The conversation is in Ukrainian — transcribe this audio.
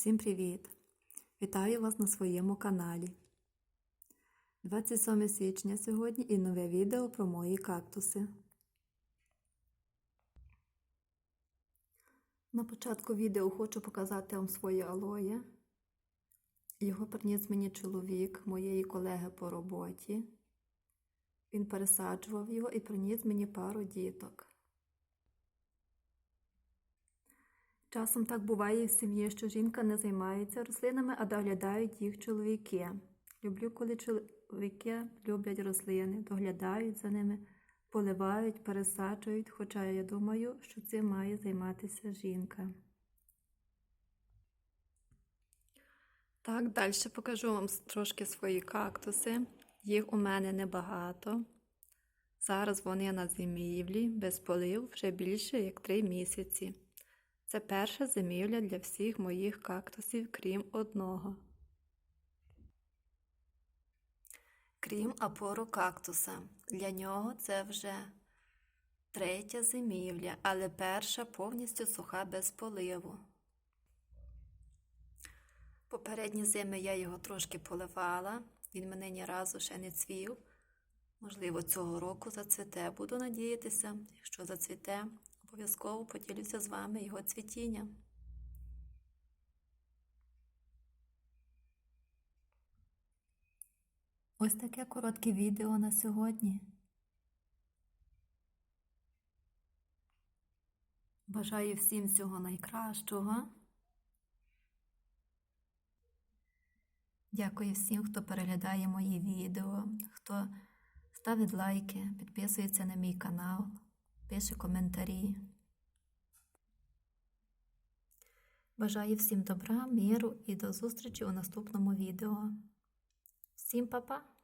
Всім привіт! Вітаю вас на своєму каналі. 27 січня сьогодні і нове відео про мої кактуси. На початку відео хочу показати вам своє алоє. Його приніс мені чоловік моєї колеги по роботі. Він пересаджував його і приніс мені пару діток. Часом так буває в сім'ї, що жінка не займається рослинами, а доглядають їх чоловіки. Люблю, коли чоловіки люблять рослини, доглядають за ними, поливають, пересаджують, хоча я думаю, що цим має займатися жінка. Так, далі покажу вам трошки свої кактуси. Їх у мене небагато. Зараз вони на зимівлі, без полив вже більше як 3 місяці. Це перша зимівля для всіх моїх кактусів, крім одного. Крім апору кактуса. Для нього це вже третя зимівля, але перша повністю суха без поливу. Попередні зими я його трошки поливала, він мене ні разу ще не цвів. Можливо, цього року зацвіте. Буду надіятися, якщо зацвіте, обов'язково поділюся з вами його цвітінням. Ось таке коротке відео на сьогодні. Бажаю всім всього найкращого. Дякую всім, хто переглядає мої відео, хто ставить лайки, підписується на мій канал, пише коментарі. Бажаю всім добра, миру і до зустрічі у наступному відео. Всім па-па!